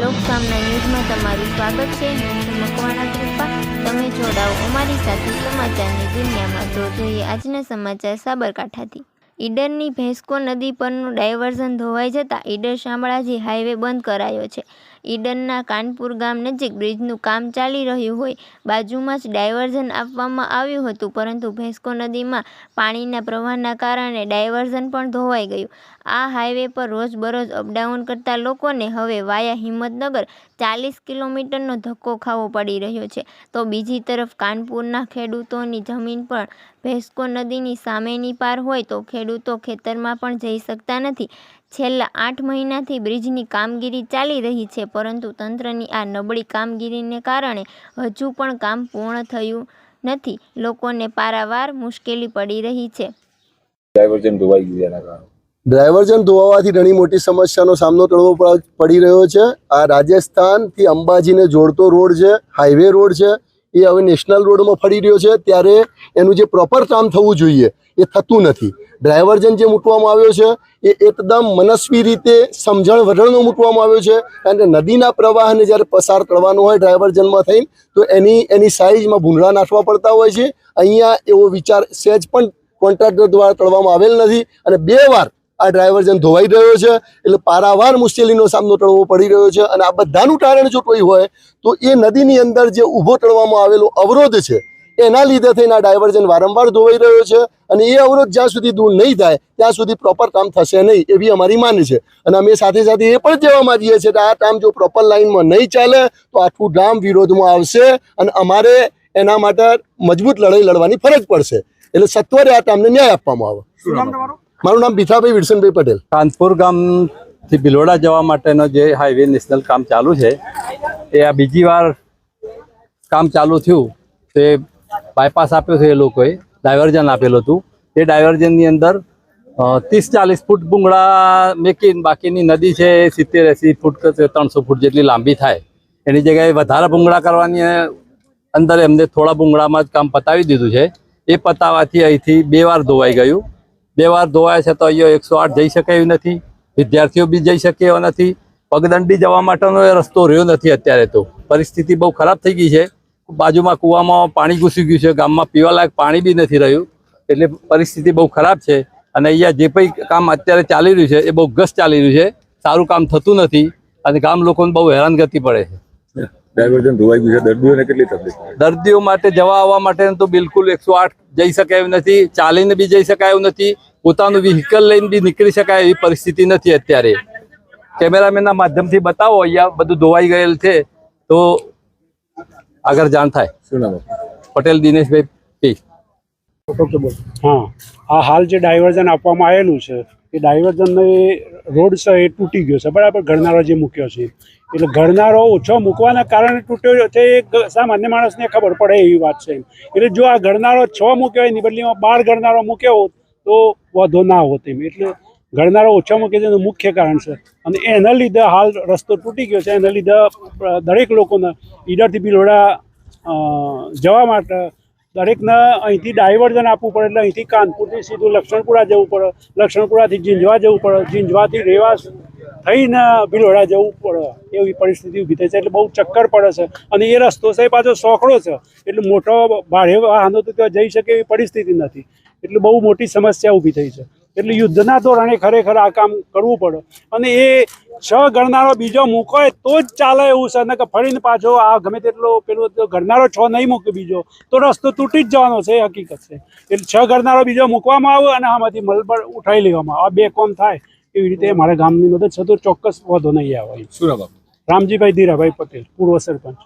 લોકસામના ન્યૂઝમાં તમારું સ્વાગત છે. હું છું કૃપા. તમે જોડાઓ અમારી સાથે સમાચારની દુનિયામાં. તો જોઈએ આજના સમાચાર સાબરકાંઠાથી. ઈડરની ભેંસકો નદી પરનું ડાયવર્ઝન ધોવાઈ જતાં ઈડર શામળાજી હાઈવે બંધ કરાયો છે. ઈડરના કાનપુર ગામ નજીક બ્રિજનું કામ ચાલી રહ્યું હોય. બાજુમાં જ ડાયવર્ઝન આપવામાં આવ્યું હતું, પરંતુ ભેંસકો નદીમાં પાણીના પ્રવાહના કારણે ડાયવર્ઝન પણ ધોવાઈ ગયું. આ હાઈવે પર રોજબરોજ અપડાઉન કરતા લોકોને હવે વાયા હિંમતનગર ચાલીસ કિલોમીટરનો ધક્કો ખાવો પડી રહ્યો છે. તો બીજી તરફ કાનપુરના ખેડૂતોની જમીન પણ ભેંસકો નદીની સામેની પાર હોય તો ખેડૂતો ખેતરમાં પણ જઈ શકતા નથી. છેલ્લા આઠ મહિનાથી બ્રિજની કામગીરી ચાલી રહી છે પરંતુ તંત્રની આ નબળી કામગીરીને કારણે હજુ પણ કામ પૂર્ણ થયું નથી. લોકોને પારાવાર મુશ્કેલી પડી રહી છે. ડાયવર્જન ધોવાઈ ગયું કારણે. ડાયવર્ઝન ધોવાવાથી ઘણી મોટી સમસ્યાનો સામનો કરવો પડી રહ્યો છે. આ રાજસ્થાનથી અંબાજીને જોડતો રોડ છે હાઈવે રોડ છે એ હવે નેશનલ રોડમાં ફરી રહ્યો છે. ત્યારે એનું જે પ્રોપર કામ થવું જોઈએ એ થતું નથી. ડાયવર્ઝન જે મૂકવામાં આવ્યો છે, એ એકદમ મનસ્વી રીતે સમજણ વઢણનો મૂકવામાં આવ્યો છે. અને નદીના પ્રવાહને જ્યારે પસાર કરવાનો હોય ડ્રાઈવરજનમાં થઈને, તો એની એની સાઇઝમાં ભૂંડળા નાખવા પડતા હોય છે. અહીંયા એવો વિચાર સહેજ પણ કોન્ટ્રાક્ટર દ્વારા કરવામાં આવેલ નથી. અને બે વાર આ ડ્રાઈવરજન ધોવાઈ રહ્યો છે, એટલે પારાવાર મુશ્કેલીનો સામનો કરવો પડી રહ્યો છે. અને આ બધાનું કારણ જો કોઈ હોય, તો એ નદીની અંદર જે ઊભો કરવામાં આવેલો અવરોધ છે એના લીધે થઈને આ ડાયવર્ઝન વારંવાર ધોવાઈ રહ્યો છે અને એ અવરોધ જ્યાં સુધી દૂર નહીં થાય ત્યાં સુધી પ્રોપર કામ થશે નહીં એવી અમારી માન છે. અને અમે સાથે સાથે એ પણ કહેવા માંગીએ છીએ કે આ કામ જો પ્રોપર લાઇનમાં નહીં ચાલે તો આખું ગામ વિરોધમાં આવશે અને અમારે એના માટે મજબૂત લડાઈ લડવાની ફરજ પડશે. એટલે સત્વરે આ કામને ન્યાય આપવામાં આવે. શું મારું નામ બીથાભાઈ વિરસનભાઈ પટેલ. કાનપુર ગામથી ભિલોડા જવા માટેનો જે હાઈવે નેશનલ કામ ચાલુ છે એ આ બીજી વાર કામ ચાલુ થયું તે બાયપાસ આપ્યો છે એ લોકોએ ડાયવર્ઝન આપેલું હતું. એ ડાયવર્ઝનની અંદર ત્રીસ ચાલીસ ફૂટ ભૂંગળા મેકીને, બાકીની નદી છે એ સિત્તેર એંસી ફૂટ ત્રણસો ફૂટ જેટલી લાંબી થાય. એની જગ્યાએ વધારે ભૂંગળા કરવાની અંદર એમને થોડા ભૂંગળામાં જ કામ પતાવી દીધું છે. એ પતાવવાથી અહીંથી બે વાર ધોવાઈ ગયું. બે વાર ધોવાય છે તો અહીંયા એકસો આઠ જઈ શકે એવું નથી. વિદ્યાર્થીઓ બી જઈ શકે એવા નથી. પગદંડી જવા માટેનો એ રસ્તો રહ્યો નથી અત્યારે તો. પરિસ્થિતિ બહુ ખરાબ થઈ ગઈ છે. બાજુમાં કૂવામાં પાણી ઘૂસી ગયું છે ગામમાં પીવાલાયક પાણી બી નથી રહ્યું એટલે પરિસ્થિતિ બહુ ખરાબ છે. અને અહીંયા જે કંઈ કામ અત્યારે ચાલી રહ્યું છે એ બહુ ગસ ચાલી રહ્યું છે. સારું કામ થતું નથી અને ગામ લોકોને બહુ હેરાનગતિ પડે છે. ડાયવર્જન ધોવાઈ ગયું છે. દર્દીઓને કેટલી તકલીફ પડે? દર્દીઓ માટે જવા આવવા માટે તો બિલકુલ એકસો આઠ જઈ શકાય એવું નથી ચાલીને બી જઈ શકાય એવું નથી પોતાનું વ્હીકલ લઈને બી નીકળી શકાય એવી પરિસ્થિતિ નથી અત્યારે. કેમેરામેનના માધ્યમથી બતાવો અહીંયા બધું ધોવાઈ ગયેલ છે તો આગળ જાણ થાય. શું નામ પટેલ દિનેશભાઈ પી. હા. આ હાલ જે ડાયવર્ઝન આપવામાં આવેલું છે એ ડાયવર્ઝનનો એ રોડ છે એ તૂટી ગયો છે. બરાબર? ઘરનારો જે મૂક્યો છે. એટલે ઘરનારો ઓછો મૂકવાના કારણે તૂટ્યો છે. એ સામાન્ય માણસને ખબર પડે એવી વાત છે એટલે જો આ ઘરનારો છ મૂક્યો હોય એની બદલીમાં બાર ઘરનારો મૂક્યો હોત તો વાંધો ના હોત એમ. એટલે ઘરનારો ઓછામાં કે એનું મુખ્ય કારણ છે. અને એના લીધે હાલ રસ્તો તૂટી ગયો છે. એના લીધે દરેક લોકોને ઈડરથી બિલોડા જવા માટે દરેકને અહીંથી ડાયવર્ઝન આપવું પડે. એટલે અહીંથી કાનપુરથી સીધું લક્ષ્મણપુરા જવું પડે. લક્ષ્મણપુરાથી જીંજવા જવું પડે. જીંજવાથી રેવાસ થઈને ભીલોડા જવું પડે. એવી પરિસ્થિતિ ઊભી થઈ છે. એટલે બહુ ચક્કર પડે છે. અને એ રસ્તો છે એ પાછો સોકડો છે. એટલે મોટો ભારે વાહનો તો ત્યાં જઈ શકે એવી પરિસ્થિતિ નથી. એટલે બહુ મોટી સમસ્યા ઊભી થઈ છે. એટલે યુદ્ધના ધોરણે ખરેખર આ કામ કરવું પડે. અને એ છ ગણનારો બીજો મૂકોય તો જ ચાલે એવું છે. કે ફરીને પાછો આ ગમે તેટલો પેલો ગણનારો છ નહીં મૂકે બીજો તો રસ્તો તૂટી જ જવાનો છે એ હકીકત છે. એટલે છ ગણનારો બીજો મૂકવામાં આવે અને આમાંથી મલબળ ઉઠાવી લેવામાં આવે. આ બે કોમ થાય એવી રીતે મારા ગામની મદદ છે તો ચોક્કસ વધુ નહીં આવે. શું રામજીભાઈ ધીરાભાઈ પટેલ પૂર્વ સરપંચ.